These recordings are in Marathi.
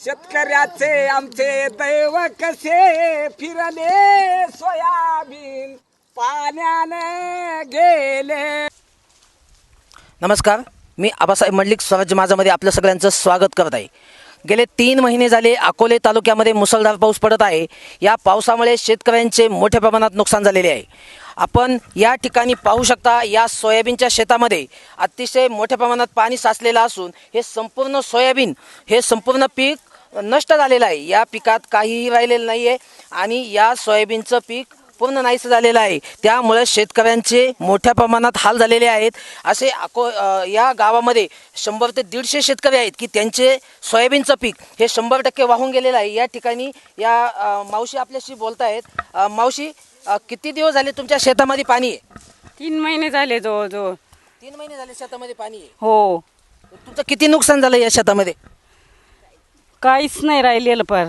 शेतकऱ्याचे आमचे दैव कसे फिरले सोयाबीन पाण्याने गेले. नमस्कार मी आबासाहेब मंडलिक स्वराज्य माझामध्ये आपल्या सगळ्यांचं स्वागत करत आहे. गेले तीन महिने झाले अकोले तालुक्यामध्ये मुसळधार पाऊस पडत आहे. या पावसामुळे शेतकऱ्यांचे मोठ्या प्रमाणात नुकसान झालेले आहे. आपण या ठिकाणी पाहू शकता या सोयाबीनच्या शेतामध्ये अतिशय मोठ्या प्रमाणात पाणी साचलेलं असून हे संपूर्ण सोयाबीन हे संपूर्ण पीक नष्ट झालेलं आहे. या पिकात काहीही राहिलेलं नाही आहे आणि या सोयाबीनचं पीक पूर्ण नाहीसं झालेलं आहे. त्यामुळे शेतकऱ्यांचे मोठ्या प्रमाणात हाल झालेले आहेत. असे अको या गावामध्ये शंभर ते दीडशे शेतकरी आहेत की त्यांचे सोयाबीनचं पीक हे शंभर टक्के वाहून गेलेलं आहे. या ठिकाणी या मावशी आपल्याशी बोलत आहेत मावशी किती दिवस झाले तुमच्या शेतामध्ये पाणी आहे? तीन महिने झाले जवळजवळ. तीन महिने झाले शेतामध्ये पाणी आहे. हो. तुमचं किती नुकसान झालं या शेतामध्ये? काहीच नाही राहिलेलं पर.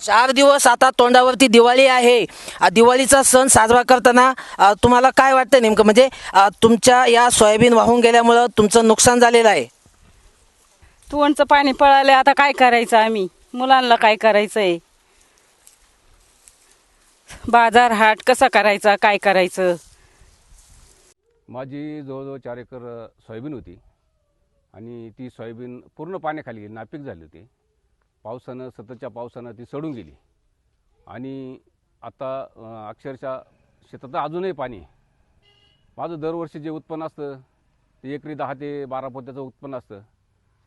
चार दिवस आता तोंडावरती दिवाळी आहे. आ, दिवाळीचा सण साजरा करताना आ, तुम्हाला काय वाटतं नेमकं? म्हणजे आ, तुमच्या या सोयाबीन वाहून गेल्यामुळं तुमचं नुकसान झालेलं आहे. तुवणचं पाणी पळालं आता काय करायचं आम्ही? मुलांना काय करायचंय? बाजार हाट कसा करायचा काय करायचं? माझी जवळजवळ चार एकर सोयाबीन होती. आणि ती सोयाबीन पूर्ण पाण्याखाली गेली नापीक झाली होती. पावसानं सततच्या पावसानं ती सडून गेली. आणि आता अक्षरशः शेतात अजूनही पाणी आहे. माझं दरवर्षी जे उत्पन्न असतं ते एकरी दहा ते बारा पोत्याचं उत्पन्न असतं.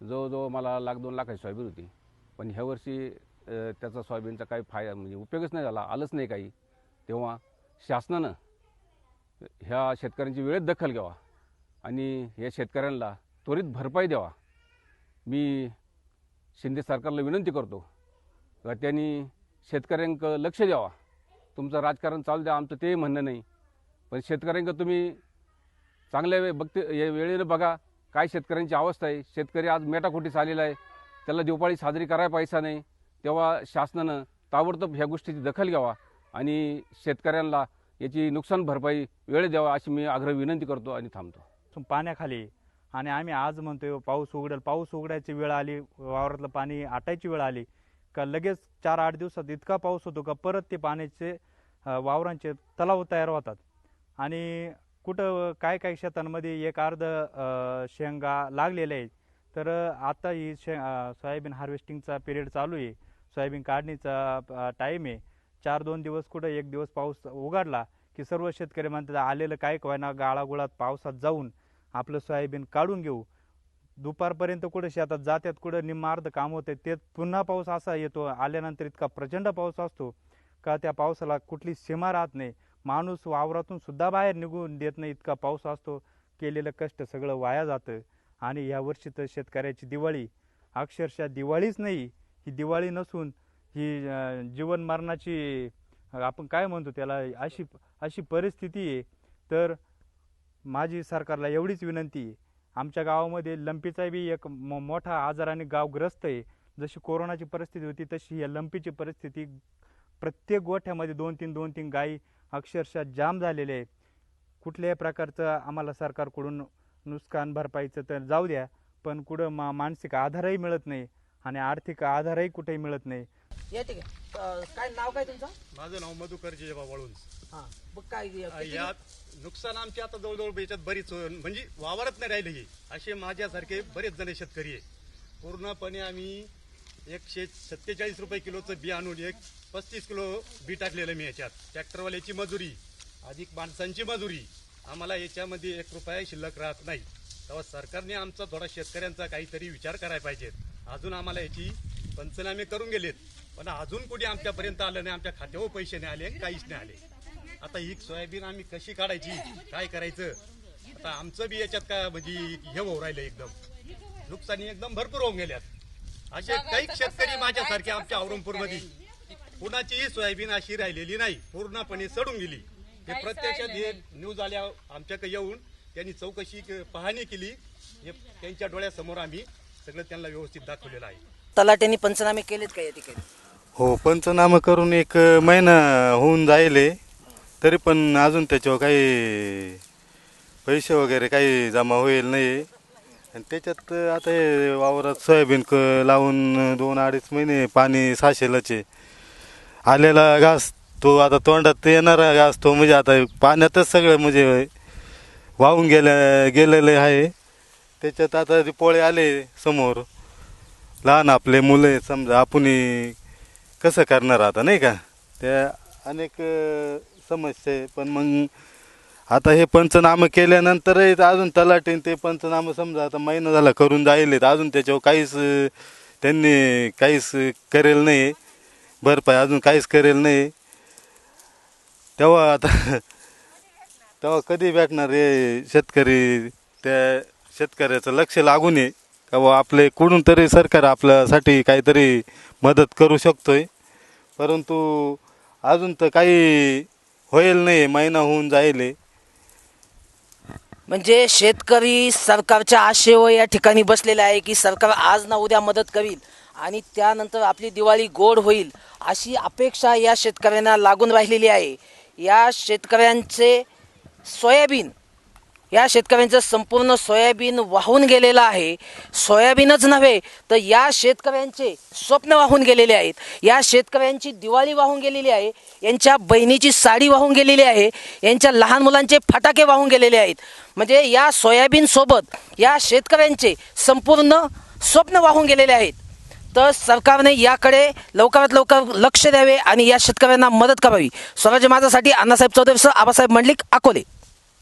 जवळजवळ मला लाख दोन लाखाची सोयाबीन होती. पण ह्या वर्षी त्याचा सोयाबीनचा काही फायदा म्हणजे उपयोगच नाही झाला आलंच नाही काही. तेव्हा शासनानं ह्या शेतकऱ्यांची वेळेत दखल घ्यावा. आणि या शेतकऱ्यांना त्वरित भरपाई द्यावा. मी शिंदे सरकारला विनंती करतो का त्यांनी शेतकऱ्यांक लक्ष द्यावा. तुमचं राजकारण चालू द्या आमचं ते म्हणणं नाही. पण शेतकऱ्यांक तुम्ही चांगल्या वे बघते या वेळेनं बघा काय शेतकऱ्यांची अवस्था आहे. शेतकरी आज मेटाखोटीस आलेला आहे. त्याला दिवाळी साजरी करायला पैसा नाही. तेव्हा शासनानं ताबडतोब ह्या गोष्टीची दखल घ्यावा आणि शेतकऱ्यांना याची नुकसान भरपाई वेळ द्यावा अशी मी आग्रह विनंती करतो आणि थांबतो. पाण्याखाली आणि आम्ही आज म्हणतोय पाऊस उघडेल. पाऊस उघडायची वेळ आली वावरातलं पाणी आटायची वेळ आली का लगेच चार आठ दिवसात इतका पाऊस होतो का परत ते पाण्याचे वावरांचे तलाव तयार होतात. आणि कुठं काय काय शेतांमध्ये एक अर्ध शेंगा लागलेल्या आहेत. तर आता ही शे सोयाबीन हार्वेस्टिंगचा पिरियड चालू आहे. सोयाबीन काढणीचा टाईम आहे. चार दोन दिवस कुठं एक दिवस पाऊस उघडला की सर्व शेतकरी म्हणतात आलेलं काय कोयना गाळागुळात पावसात जाऊन आपलं सोयाबीन काढून घेऊ. दुपारपर्यंत कुठं शेतात जात्यात कुठं निम्मार्ध काम होते ते पुन्हा पाऊस असा येतो आल्यानंतर इतका प्रचंड पाऊस असतो का त्या पावसाला कुठली सीमा राहत नाही. माणूस वावरातून सुद्धा बाहेर निघून देत नाही इतका पाऊस असतो. केलेलं कष्ट सगळं वाया जातं. आणि यावर्षी तर शेतकऱ्याची दिवाळी अक्षरशः दिवाळीच नाही ही दिवाळी नसून ही जीवन मरणाची आपण काय म्हणतो त्याला अशी अशी परिस्थिती आहे. तर माझी सरकारला एवढीच विनंती आहे. आमच्या गावामध्ये लंपीचा बी एक मो मोठा आजाराने गाव ग्रस्त आहे. जशी कोरोनाची परिस्थिती होती तशी या लंपीची परिस्थिती प्रत्येक गोठ्यामध्ये दोन तीन दोन तीन गायी अक्षरशः जाम झालेले आहे कुठल्याही प्रकारचं आम्हाला सरकारकडून नुकसान भरपाईचं तर जाऊ द्या पण कुठं मा मानसिक आधारही मिळत नाही आणि आर्थिक आधारही कुठेही मिळत नाही. या ठीक आहे. अ, काय नाव काय तुमचं? माझं नाव मधुकर जेबा वळून. हां. मग काय किती- यात नुकसान आमची आता जवळजवळ याच्यात बरीच. म्हणजे वावरत नाही राहिले ही. असे माझ्यासारखे बरेच जण शेतकरी आहे. पूर्णपणे आम्ही एकशे सत्तेचाळीस रुपये किलोचं बी आणून एक पस्तीस किलो बी टाकलेलं मी याच्यात. ट्रॅक्टरवाल्याची मजुरी अधिक माणसांची मजुरी आम्हाला याच्यामध्ये एक रुपया शिल्लक राहत नाही. तेव्हा सरकारने आमचा थोडा शेतकऱ्यांचा काहीतरी विचार करायला पाहिजेत. अजून आम्हाला याची पंचनामे करून गेलेत. पण अजून कोणी आमच्यापर्यंत आलं नाही आमच्या खात्यावर पैसे नाही आले काहीच नाही आले. आता ही सोयाबीन आम्ही कशी काढायची काय करायचं? आता आमचं बी याच्यात काय म्हणजे हे होऊ राहिलं एकदम. नुकसानी एकदम भरपूर होऊन गेल्यात. असे काही शेतकरी माझ्यासारखे आमच्या औरंगपूरमध्ये कुणाचीही सोयाबीन अशी राहिलेली नाही पूर्णपणे सडून गेली. हे प्रत्यक्षात हे न्यूज आल्या आमच्याकडे येऊन त्यांनी चौकशी क- पाहणी केली. हे त्यांच्या डोळ्यासमोर आम्ही सगळं त्यांना व्यवस्थित दाखवलेलं आहे. तलाट्यांनी पंचनामे केलेत का या ठिकाणी? हो पंचनामा करून एक महिना होऊन जाईल तरी पण अजून त्याच्यावर काही पैसे वगैरे काही जमा होईल नाही. आणि त्याच्यात आता हे वावरात सोयाबीन क लावून दोन अडीच महिने पाणी साशेलाचे आलेला घास तो आता तोंडात येणारा घास तो म्हणजे आता पाण्यातच सगळं म्हणजे वाहून गेल्या गेलेले आहे. त्याच्यात आता ते पोळे आले समोर लहान आपले मुलं आहेत समजा आपणही कसं करणार आता नाही का? त्या अनेक समस्या आहे. पण मग आता हे पंचनामं केल्यानंतरही अजून तलाटीन ते पंचनामं समजा आता महिना झाला करून जाईल अजून त्याच्यावर काहीच त्यांनी काहीच करेल नाही भरपाई अजून काहीच करेल नाही तेव्हा आता तेव्हा कधी भेटणार हे शेतकरी? त्या शेतकऱ्याचं लक्ष लागून आहे. का आपले कुठून तरी सरकार आपल्यासाठी काहीतरी मदत करू शकतोय. परंतु अजून तर काही होईल नाही महिना होऊन जाईल. म्हणजे शेतकरी सरकारच्या आशेवर या ठिकाणी बसलेले आहे की सरकार आज ना उद्या मदत करील आणि त्यानंतर आपली दिवाळी गोड होईल अशी अपेक्षा या शेतकऱ्यांना लागून राहिलेली आहे. या शेतकऱ्यांचे सोयाबीन या शेतकऱ्यांचं संपूर्ण सोयाबीन वाहून गेलेलं आहे. सोयाबीनच नव्हे तर या शेतकऱ्यांचे स्वप्न वाहून गेलेले आहेत. या शेतकऱ्यांची दिवाळी वाहून गेलेली आहे. यांच्या बहिणीची साडी वाहून गेलेली आहे. यांच्या लहान मुलांचे फटाके वाहून गेलेले आहेत. म्हणजे या सोयाबीनसोबत या शेतकऱ्यांचे संपूर्ण स्वप्न वाहून गेलेले आहेत. तर सरकारने याकडे लवकरात लवकर लक्ष द्यावे आणि या शेतकऱ्यांना मदत करावी. स्वराज्य माझासाठी अण्णासाहेब चौधरी सर आबासाहेब मंडलिक अकोले.